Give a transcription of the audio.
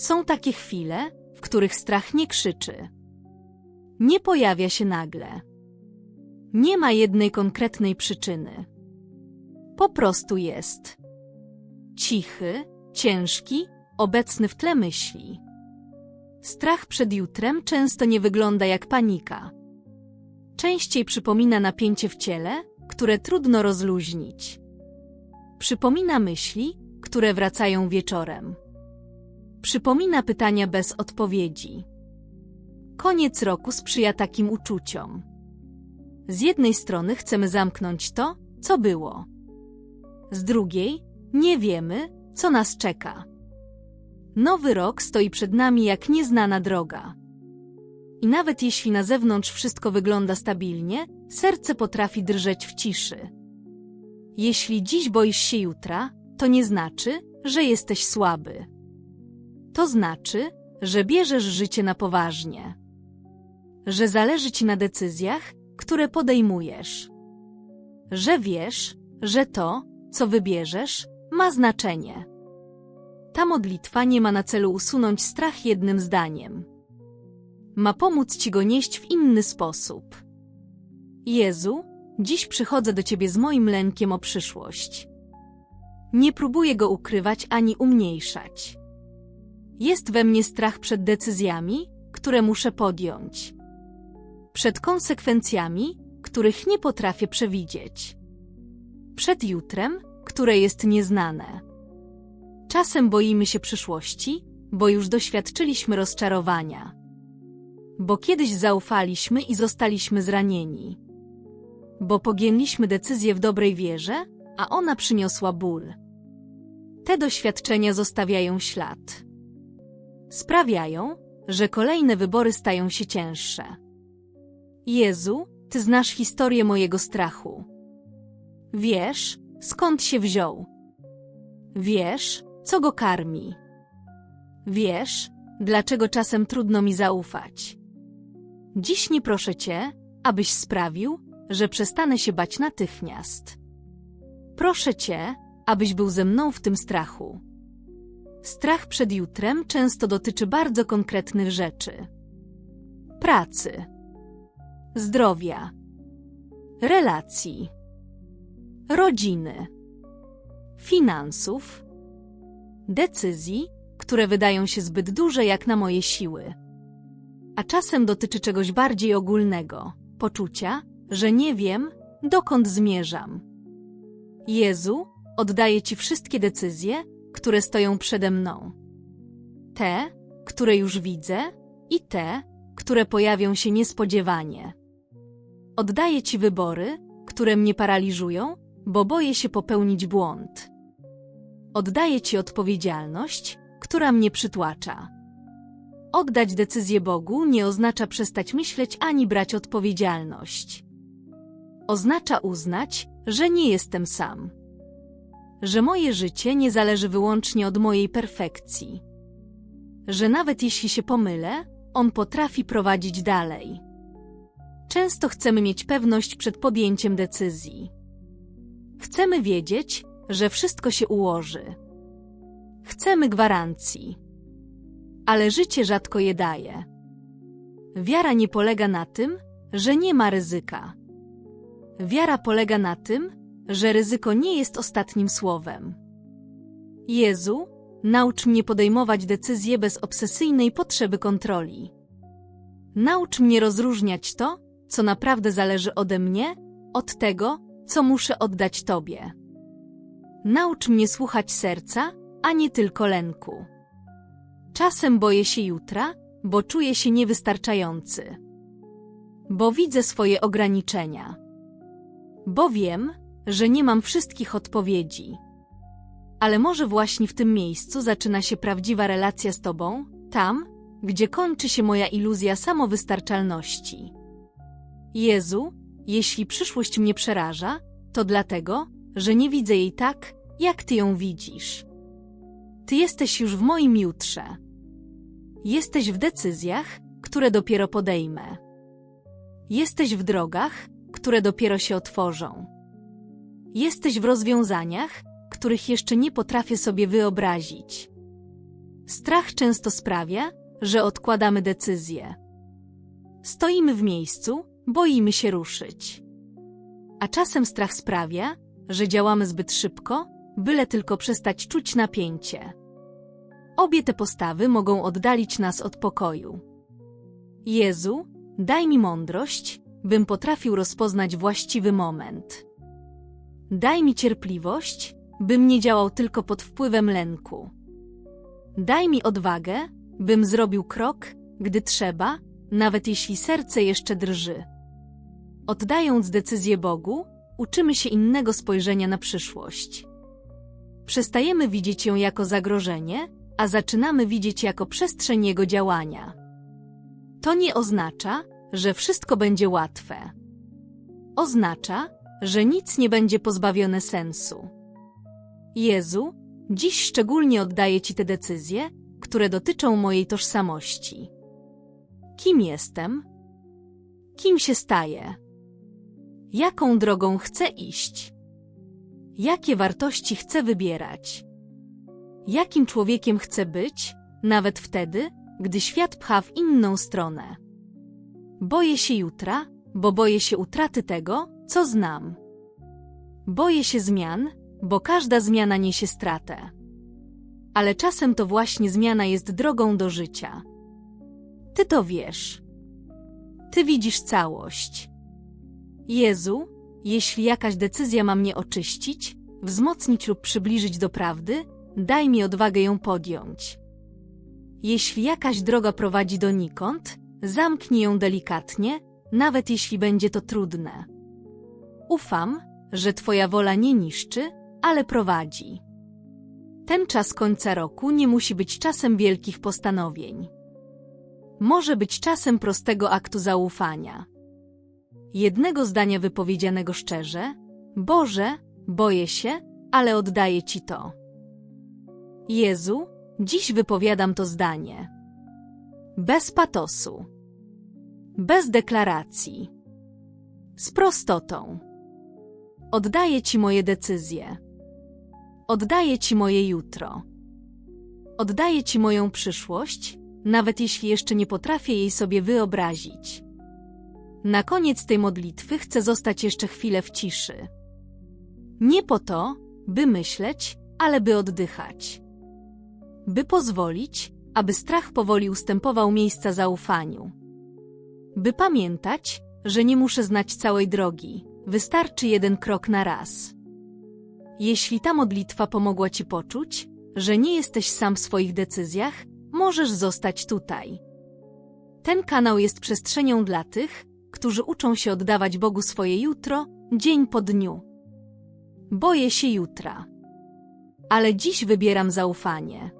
Są takie chwile, w których strach nie krzyczy. Nie pojawia się nagle. Nie ma jednej konkretnej przyczyny. Po prostu jest. Cichy, ciężki, obecny w tle myśli. Strach przed jutrem często nie wygląda jak panika. Częściej przypomina napięcie w ciele, które trudno rozluźnić. Przypomina myśli, które wracają wieczorem. Przypomina pytania bez odpowiedzi. Koniec roku sprzyja takim uczuciom. Z jednej strony chcemy zamknąć to, co było. Z drugiej, nie wiemy, co nas czeka. Nowy rok stoi przed nami jak nieznana droga. I nawet jeśli na zewnątrz wszystko wygląda stabilnie, serce potrafi drżeć w ciszy. Jeśli dziś boisz się jutra, to nie znaczy, że jesteś słaby. To znaczy, że bierzesz życie na poważnie. Że zależy ci na decyzjach, które podejmujesz. Że wiesz, że to, co wybierzesz, ma znaczenie. Ta modlitwa nie ma na celu usunąć strach jednym zdaniem. Ma pomóc ci go nieść w inny sposób. Jezu, dziś przychodzę do Ciebie z moim lękiem o przyszłość. Nie próbuję go ukrywać ani umniejszać. Jest we mnie strach przed decyzjami, które muszę podjąć. Przed konsekwencjami, których nie potrafię przewidzieć. Przed jutrem, które jest nieznane. Czasem boimy się przyszłości, bo już doświadczyliśmy rozczarowania. Bo kiedyś zaufaliśmy i zostaliśmy zranieni. Bo pogięliśmy decyzję w dobrej wierze, a ona przyniosła ból. Te doświadczenia zostawiają ślad. Sprawiają, że kolejne wybory stają się cięższe. Jezu, Ty znasz historię mojego strachu. Wiesz, skąd się wziął. Wiesz, co go karmi. Wiesz, dlaczego czasem trudno mi zaufać. Dziś nie proszę Cię, abyś sprawił, że przestanę się bać natychmiast. Proszę Cię, abyś był ze mną w tym strachu. Strach przed jutrem często dotyczy bardzo konkretnych rzeczy. Pracy, zdrowia, relacji, rodziny, finansów, decyzji, które wydają się zbyt duże jak na moje siły. A czasem dotyczy czegoś bardziej ogólnego poczucia, że nie wiem, dokąd zmierzam. Jezu, oddaję Ci wszystkie decyzje, które stoją przede mną. Te, które już widzę, i te, które pojawią się niespodziewanie. Oddaję Ci wybory, które mnie paraliżują, bo boję się popełnić błąd. Oddaję Ci odpowiedzialność, która mnie przytłacza. Oddać decyzję Bogu nie oznacza przestać myśleć ani brać odpowiedzialność. Oznacza uznać, że nie jestem sam. Że moje życie nie zależy wyłącznie od mojej perfekcji. Że nawet jeśli się pomylę, On potrafi prowadzić dalej. Często chcemy mieć pewność przed podjęciem decyzji. Chcemy wiedzieć, że wszystko się ułoży. Chcemy gwarancji. Ale życie rzadko je daje. Wiara nie polega na tym, że nie ma ryzyka. Wiara polega na tym, że ryzyko nie jest ostatnim słowem. Jezu, naucz mnie podejmować decyzje bez obsesyjnej potrzeby kontroli. Naucz mnie rozróżniać to, co naprawdę zależy ode mnie, od tego, co muszę oddać Tobie. Naucz mnie słuchać serca, a nie tylko lęku. Czasem boję się jutra, bo czuję się niewystarczający. Bo widzę swoje ograniczenia. Bo wiem, że nie mam wszystkich odpowiedzi. Ale może właśnie w tym miejscu zaczyna się prawdziwa relacja z Tobą, tam, gdzie kończy się moja iluzja samowystarczalności. Jezu, jeśli przyszłość mnie przeraża, to dlatego, że nie widzę jej tak, jak Ty ją widzisz. Ty jesteś już w moim jutrze. Jesteś w decyzjach, które dopiero podejmę. Jesteś w drogach, które dopiero się otworzą. Jesteś w rozwiązaniach, których jeszcze nie potrafię sobie wyobrazić. Strach często sprawia, że odkładamy decyzje. Stoimy w miejscu, boimy się ruszyć. A czasem strach sprawia, że działamy zbyt szybko, byle tylko przestać czuć napięcie. Obie te postawy mogą oddalić nas od pokoju. Jezu, daj mi mądrość, bym potrafił rozpoznać właściwy moment. Daj mi cierpliwość, bym nie działał tylko pod wpływem lęku. Daj mi odwagę, bym zrobił krok, gdy trzeba, nawet jeśli serce jeszcze drży. Oddając decyzję Bogu, uczymy się innego spojrzenia na przyszłość. Przestajemy widzieć ją jako zagrożenie, a zaczynamy widzieć jako przestrzeń Jego działania. To nie oznacza, że wszystko będzie łatwe. Oznacza, że nic nie będzie pozbawione sensu. Jezu, dziś szczególnie oddaję Ci te decyzje, które dotyczą mojej tożsamości. Kim jestem? Kim się staję? Jaką drogą chcę iść? Jakie wartości chcę wybierać? Jakim człowiekiem chcę być, nawet wtedy, gdy świat pcha w inną stronę? Boję się jutra, bo boję się utraty tego, co znam. Boję się zmian, bo każda zmiana niesie stratę. Ale czasem to właśnie zmiana jest drogą do życia. Ty to wiesz. Ty widzisz całość. Jezu, jeśli jakaś decyzja ma mnie oczyścić, wzmocnić lub przybliżyć do prawdy, daj mi odwagę ją podjąć. Jeśli jakaś droga prowadzi donikąd, zamknij ją delikatnie, nawet jeśli będzie to trudne. Ufam, że Twoja wola nie niszczy, ale prowadzi. Ten czas końca roku nie musi być czasem wielkich postanowień. Może być czasem prostego aktu zaufania. Jednego zdania wypowiedzianego szczerze: Boże, boję się, ale oddaję Ci to. Jezu, dziś wypowiadam to zdanie. Bez patosu. Bez deklaracji. Z prostotą. Oddaję Ci moje decyzje. Oddaję Ci moje jutro. Oddaję Ci moją przyszłość, nawet jeśli jeszcze nie potrafię jej sobie wyobrazić. Na koniec tej modlitwy chcę zostać jeszcze chwilę w ciszy. Nie po to, by myśleć, ale by oddychać. By pozwolić, aby strach powoli ustępował miejsca zaufaniu. By pamiętać, że nie muszę znać całej drogi, wystarczy jeden krok na raz. Jeśli ta modlitwa pomogła Ci poczuć, że nie jesteś sam w swoich decyzjach, możesz zostać tutaj. Ten kanał jest przestrzenią dla tych, którzy uczą się oddawać Bogu swoje jutro, dzień po dniu. Boję się jutra. Ale dziś wybieram zaufanie.